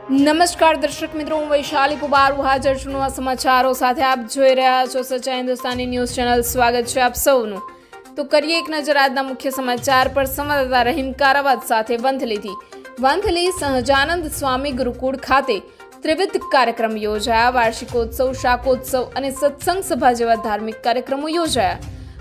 નમસ્કાર દર્શક મિત્રો, હું વૈશાલી પુબારુ, હાજર છું આ સમાચારો સાથે. આપ જોઈ રહ્યા છો સચ્ચા હિન્દુસ્તાની ન્યૂઝ ચેનલ. સ્વાગત છે આપ સૌનું. તો કરીએ એક નજર આજના મુખ્ય સમાચાર પર. સંવાદદાતા રહીમ કારાવાદ સાથે વંથલીથી. વંથલી સહજાનંદ સ્વામી ગુરુકુળ ખાતે ત્રિવિધ કાર્યક્રમ યોજાયા. વાર્ષિકોત્સવ, શાકોત્સવ અને સત્સંગ સભા જેવા ધાર્મિક કાર્યક્રમો યોજાયા.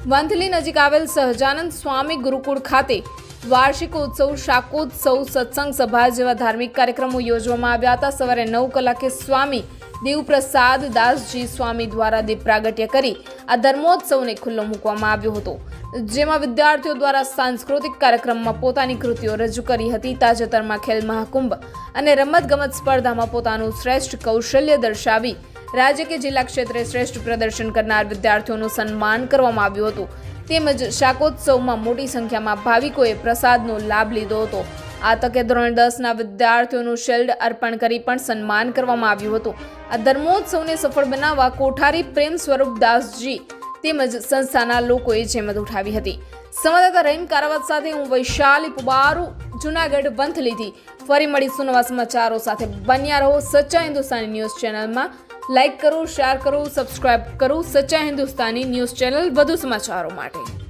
વંથલી નજીક આવેલ સહજાનંદ સ્વામી ગુરુકુળ ખાતે વાર્ષિકોત્સવ, શાકોત્સવ, સત્સંગ સભા જેવા ધાર્મિક કાર્યક્રમો યોજવામાં આવ્યા હતા. સવારે નવ કલાકે સ્વામી દેવપ્રસાદ દાસજી સ્વામી દ્વારા દીપ પ્રાગટ્ય કરી આ ધર્મોત્સવને ખુલ્લો મૂકવામાં આવ્યો હતો, જેમાં વિદ્યાર્થીઓ દ્વારા સાંસ્કૃતિક કાર્યક્રમમાં પોતાની કૃતિઓ રજૂ કરી હતી. તાજેતરમાં ખેલ મહાકુંભ અને રમતગમત સ્પર્ધામાં પોતાનું શ્રેષ્ઠ કૌશલ્ય દર્શાવી રાજ્ય કે જિલ્લા ક્ષેત્રે શ્રેષ્ઠ પ્રદર્શન કરનાર વિદ્યાર્થીઓનું સન્માન કરવામાં આવ્યું હતું. તેમજ શાકોત્સવમાં મોટી સંખ્યામાં ભાવિકોએ પ્રસાદનો લાભ લીધો હતો. આ તકે ધોરણ દસના વિદ્યાર્થીઓનું શિલ્ડ અર્પણ કરી પણ સન્માન કરવામાં આવ્યું હતું. આ ધર્મોત્સવને સફળ બનાવવા કોઠારી પ્રેમ સ્વરૂપ દાસજી તેમજ સંસ્થાના લોકોએ જેમત ઉઠાવી હતી. સંવાદદાતા રહીમ કારાવત સાથે હું વૈશાલી પુબારુ, જુનાગઢ વંથલીથી ફરી મળીશું નવા સમાચારો સાથે બન્યા રહો સચ્ચા હિન્દુસ્તાની ન્યૂઝ ચેનલમાં. લાઇક કરો શેર કરો સબસ્ક્રાઇબ કરો. સચ્ચા હિન્દુસ્તાની ન્યૂઝ ચેનલ વધુ સમાચારો માટે.